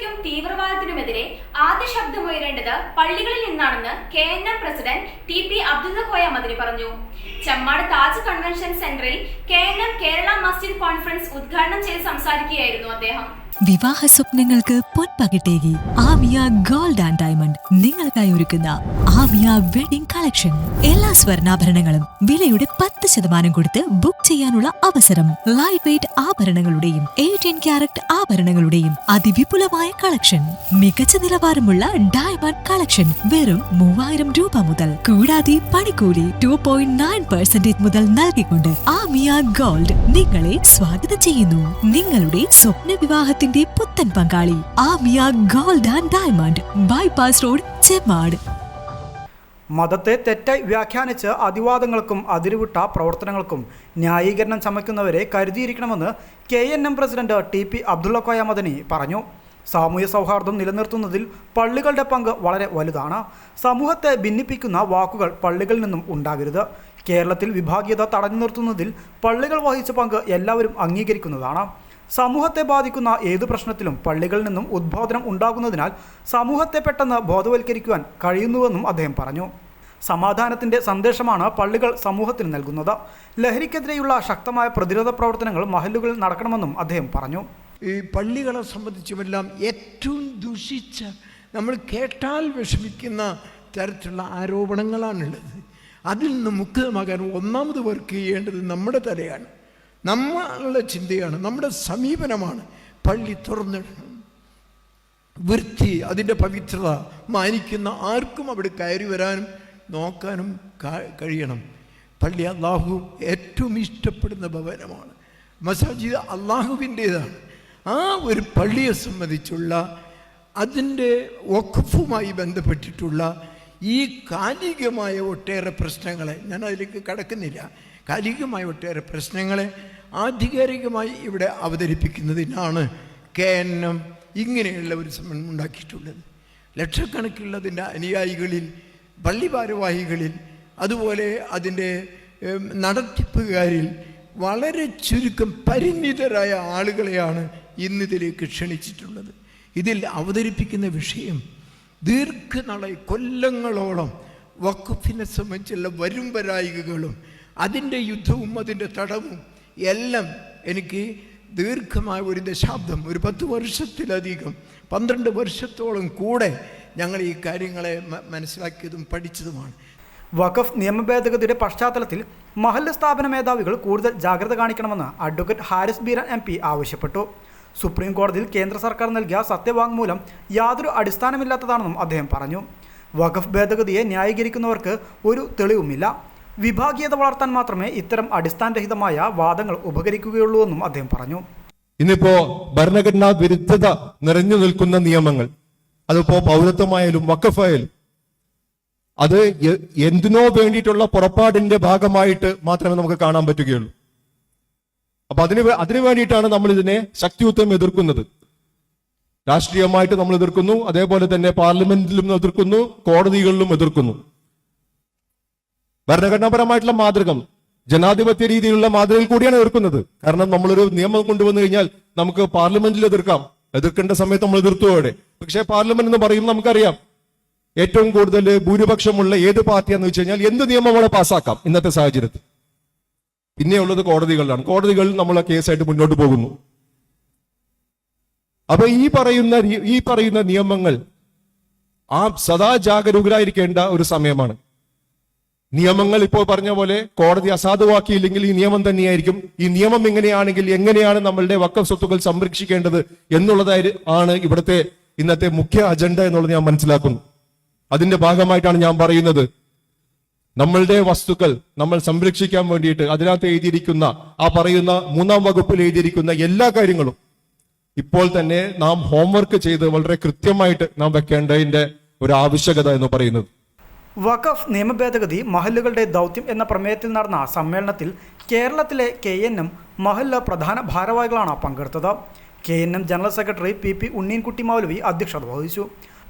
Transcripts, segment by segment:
ഭീകരതയ്ക്കും തീവ്രവാദത്തിനുമെതിരെ ആദ്യ ശബ്ദമുയരേണ്ടത് പള്ളികളിൽ നിന്നാണെന്ന് K N M president T P Abdulla Koya Madani പറഞ്ഞു. ചെമ്മാട് താജ് കൺവെൻഷൻ സെന്ററിൽ K N M Kerala Masjid conference ഉദ്ഘാടനം ചെയ്ത് സംസാരിക്കുകയായിരുന്നു അദ്ദേഹം. വിവാഹ സ്വപ്നങ്ങൾക്ക് പൊൻപകിട്ടേകി. ആമിയ ഗോൾഡ് ആൻഡ് ഡയമണ്ട് നിങ്ങൾക്കായി ഒരുക്കുന്ന ആമിയ വെഡിംഗ് കളക്ഷൻ എല്ലാ സ്വർണാഭരണങ്ങളും വിലയുടെ പത്ത് ശതമാനം കൊടുത്ത് ബുക്ക് ചെയ്യാനുള്ള അവസരം. ലൈറ്റ് വെയിറ്റ് ആഭരണങ്ങളുടെയും എയ്റ്റീൻ ക്യാരറ്റ് ആഭരണങ്ങളുടെയും അതിവിപുലമായ കളക്ഷൻ മികച്ച നിലവാരമുള്ള ഡയമണ്ട് കളക്ഷൻ വെറും മൂവായിരം രൂപ മുതൽ. കൂടാതെ പണിക്കൂലി ടു പോയിന്റ് നയൻ പെർസെന്റേജ് മുതൽ നൽകിക്കൊണ്ട് ആമിയ ഗോൾഡ് നിങ്ങളെ സ്വാഗതം ചെയ്യുന്നു. നിങ്ങളുടെ സ്വപ്ന വിവാഹത്തിന്റെ പുത്തൻ പങ്കാളി Amiya gold and diamond bypass road Chemmad മതത്തെ തെറ്റായി വ്യാഖ്യാനിച്ച് അതിവാദങ്ങൾക്കും അതിരുവിട്ട പ്രവർത്തനങ്ങൾക്കും ന്യായീകരണം ചമയ്ക്കുന്നവരെ കരുതിയിരിക്കണമെന്ന് K N M president T P Abdulla Koya Madani പറഞ്ഞു. സാമൂഹ്യ സൗഹാർദ്ദം നിലനിർത്തുന്നതിൽ പള്ളികളുടെ പങ്ക് വളരെ വലുതാണ്. സമൂഹത്തെ ഭിന്നിപ്പിക്കുന്ന വാക്കുകൾ പള്ളികളിൽ നിന്നും ഉണ്ടാകരുത്. കേരളത്തിൽ വിഭാഗീയത തടഞ്ഞു നിർത്തുന്നതിൽ പള്ളികൾ വഹിച്ച പങ്ക് എല്ലാവരും അംഗീകരിക്കുന്നതാണ്. സമൂഹത്തെ ബാധിക്കുന്ന ഏതു പ്രശ്നത്തിലും പള്ളികളിൽ നിന്നും ഉദ്ബോധനം ഉണ്ടാകുന്നതിനാൽ സമൂഹത്തെ പെട്ടെന്ന് ബോധവൽക്കരിക്കുവാൻ കഴിയുന്നുവെന്നും അദ്ദേഹം പറഞ്ഞു. സമാധാനത്തിന്റെ സന്ദേശമാണ് പള്ളികൾ സമൂഹത്തിന് നൽകുന്നത്. ലഹരിക്കെതിരെയുള്ള ശക്തമായ പ്രതിരോധ പ്രവർത്തനങ്ങൾ മഹല്ലുകളിൽ നടക്കണമെന്നും അദ്ദേഹം പറഞ്ഞു. ഈ പള്ളികളെ സംബന്ധിച്ചുമെല്ലാം ഏറ്റവും ദുഷിച്ച നമ്മൾ കേട്ടാൽ വിഷമിക്കുന്ന തരത്തിലുള്ള ആരോപണങ്ങളാണുള്ളത്. അതിൽ നിന്ന് മുക്തമാകാൻ ഒന്നാമത് വർക്ക് ചെയ്യേണ്ടത് നമ്മുടെ തലയാണ്. നമ്മളുടെ ചിന്തയാണ് നമ്മുടെ സമീപനമാണ് പള്ളി തുറന്നിടണം. വൃത്തി അതിന്റെ പവിത്രത മാനിക്കുന്ന ആർക്കും അവിടെ കയറി വരാനും നോക്കാനും കഴിയണം. പള്ളി അള്ളാഹു ഏറ്റവും ഇഷ്ടപ്പെടുന്ന ഭവനമാണ്. മസാജിദ് അള്ളാഹുവിന്റേതാണ് ആ ഒരു പള്ളിയെ സംബന്ധിച്ചുള്ള അതിന്റെ വഖഫുമായി ബന്ധപ്പെട്ടിട്ടുള്ള ഈ കാലികമായ ഒട്ടേറെ പ്രശ്നങ്ങളെ ഞാൻ അതിലേക്ക് കടക്കുന്നില്ല. കാലികമായ ഒട്ടേറെ പ്രശ്നങ്ങളെ ആധികാരികമായി ഇവിടെ അവതരിപ്പിക്കുന്നതിനാണ് കെ എൻ എം ഇങ്ങനെയുള്ള ഒരു സമരം ഉണ്ടാക്കിയിട്ടുള്ളത്. ലക്ഷക്കണക്കിനുള്ളതിന്റെ അനുയായികളിൽ പള്ളി ഭാരവാഹികളിൽ അതുപോലെ അതിന്റെ നടത്തിപ്പുകാരിൽ വളരെ ചുരുക്കം പരിണിതരായ ആളുകളെയാണ് ഇന്നിതിലേക്ക് ക്ഷണിച്ചിട്ടുള്ളത്. ഇതിൽ അവതരിപ്പിക്കുന്ന വിഷയം ദീർഘനാളായി കൊല്ലങ്ങളോളം വക്കുഫിനെ സംബന്ധിച്ചുള്ള വരും വരായികകളും അതിന്റെ യുദ്ധവും അതിന്റെ തടവും എല്ലാം എനിക്ക് ദീർഘമായ ഒരു ദശാബ്ദം ഒരു പത്ത് വർഷത്തിലധികം പന്ത്രണ്ട് വർഷത്തോളം കൂടെ ഞങ്ങൾ ഈ കാര്യങ്ങളെ മനസ്സിലാക്കിയതും പഠിച്ചതുമാണ്. വഖഫ് നിയമ ഭേദഗതിയുടെ പശ്ചാത്തലത്തിൽ മഹല്ല സ്ഥാപന മേധാവികൾ കൂടുതൽ ജാഗ്രത കാണിക്കണമെന്ന് അഡ്വക്കേറ്റ് ഹാരിസ് ബീരൻ എം ആവശ്യപ്പെട്ടു. സുപ്രീം കോടതിയിൽ കേന്ദ്ര സർക്കാർ നൽകിയ സത്യവാങ്മൂലം യാതൊരു അടിസ്ഥാനമില്ലാത്തതാണെന്നും അദ്ദേഹം പറഞ്ഞു. വഖഫ് ഭേദഗതിയെ ന്യായീകരിക്കുന്നവർക്ക് ഒരു തെളിവുമില്ല. വിഭാഗീയത വളർത്താൻ മാത്രമേ ഇത്തരം അടിസ്ഥാനരഹിതമായ വാദങ്ങൾ ഉപകരിക്കുകയുള്ളൂവെന്നും അദ്ദേഹം പറഞ്ഞു. ഇന്നിപ്പോ ഭരണഘടനാ വിരുദ്ധത നിറഞ്ഞു നിൽക്കുന്ന നിയമങ്ങൾ അതിപ്പോ പൗരത്വമായാലും വക്കഫായാലും അത് എന്തിനോ വേണ്ടിയിട്ടുള്ള പുറപ്പാടിന്റെ ഭാഗമായിട്ട് മാത്രമേ നമുക്ക് കാണാൻ പറ്റുകയുള്ളൂ. അപ്പൊ അതിന് അതിനു വേണ്ടിയിട്ടാണ് നമ്മൾ ഇതിനെ ശക്തിയുദ്ധം എതിർക്കുന്നത്. രാഷ്ട്രീയമായിട്ട് നമ്മൾ എതിർക്കുന്നു അതേപോലെ തന്നെ പാർലമെന്റിലും എതിർക്കുന്നു കോടതികളിലും എതിർക്കുന്നു. ഭരണഘടനാപരമായിട്ടുള്ള മാതൃകം ജനാധിപത്യ രീതിയിലുള്ള മാതൃകയിൽ കൂടിയാണ് എതിർക്കുന്നത്. കാരണം നമ്മളൊരു നിയമം കൊണ്ടുവന്നു കഴിഞ്ഞാൽ നമുക്ക് പാർലമെന്റിൽ എതിർക്കാം. എതിർക്കേണ്ട സമയത്ത് നമ്മൾ എതിർത്തുവിടെ പക്ഷേ പാർലമെന്റ് എന്ന് പറയുമ്പോൾ നമുക്കറിയാം ഏറ്റവും കൂടുതൽ ഭൂരിപക്ഷമുള്ള ഏത് പാർട്ടിയാന്ന് വെച്ച് കഴിഞ്ഞാൽ എന്ത് നിയമം അവിടെ പാസ്സാക്കാം ഇന്നത്തെ സാഹചര്യത്തിൽ? പിന്നെയുള്ളത് കോടതികളിലാണ്. കോടതികളിൽ നമ്മൾ ആ കേസായിട്ട് മുന്നോട്ട് പോകുന്നു. അപ്പൊ ഈ പറയുന്ന ഈ പറയുന്ന നിയമങ്ങൾ ആ സദാ ജാഗരൂകരായിരിക്കേണ്ട ഒരു സമയമാണ്. നിയമങ്ങൾ ഇപ്പോൾ പറഞ്ഞ പോലെ കോടതി അസാധുവാക്കിയില്ലെങ്കിൽ ഈ നിയമം തന്നെയായിരിക്കും. ഈ നിയമം എങ്ങനെയാണെങ്കിൽ എങ്ങനെയാണ് നമ്മളുടെ വക്കം സ്വത്തുക്കൾ സംരക്ഷിക്കേണ്ടത് എന്നുള്ളതായി ആണ് ഇവിടുത്തെ ഇന്നത്തെ മുഖ്യ അജണ്ട എന്നുള്ളത് ഞാൻ മനസ്സിലാക്കുന്നു. അതിന്റെ ഭാഗമായിട്ടാണ് ഞാൻ പറയുന്നത്. നമ്മളുടെ വസ്തുക്കൾ നമ്മൾ സംരക്ഷിക്കാൻ വേണ്ടിയിട്ട് അതിനകത്ത് എഴുതിയിരിക്കുന്ന ആ പറയുന്ന മൂന്നാം വകുപ്പിൽ എഴുതിയിരിക്കുന്ന എല്ലാ കാര്യങ്ങളും. ഇപ്പോൾ തന്നെ നാം ഹോംവർക്ക് ചെയ്ത് വളരെ കൃത്യമായിട്ട് നാം വെക്കേണ്ടതിന്റെ ഒരു ആവശ്യകത എന്ന് പറയുന്നത്. വഖഫ് നിയമഭേദഗതി മഹല്ലുകളുടെ ദൗത്യം എന്ന പ്രമേയത്തിൽ നടന്ന സമ്മേളനത്തിൽ കേരളത്തിലെ കെ എൻ എം മഹല്ല പ്രധാന ഭാരവാഹികളാണ് പങ്കെടുത്തത്. K N M general secretary P P Unneenkutty Maulavi അധ്യക്ഷത വഹിച്ചു.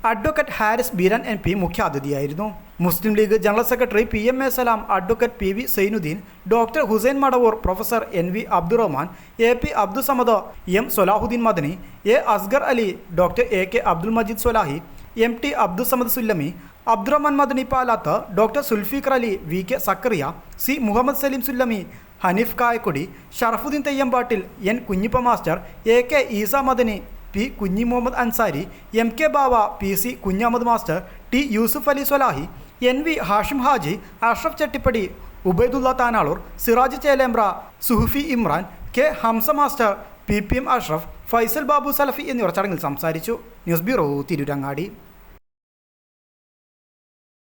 Advocate Haris Beeran M P മുഖ്യാതിഥിയായിരുന്നു Muslim League general secretary P M A Salam advocate P V Sainudheen doctor Hussain Madavoor professor N V Abdurahman A P Abdussamad M Solahudheen Madani A Asgar Ali doctor A K Abdul Majeed Swalahi M T Abdussamad Sullami Abdurahman Madani Palath doctor Sulfiqar Ali V K Zakariya C Muhammad Saleem Sullami Haneef Kayakkodi Sharafudheen Theyyampattil N Kunjippa master A K Eesa Madani P Kunhi Muhammad Ansari M K Bava P C Kunhahammad master T Yusuf Ali Swalahi N V Hashim Haji Ashraf Chettippadi Ubaidulla Thanalur Siraj Chelembra Suhufi Imran K Hamza master P P M Ashraf Faisal Babu Salafi എന്നിവർ ചടങ്ങിൽ സംസാരിച്ചു. News bureau Tirurangadi.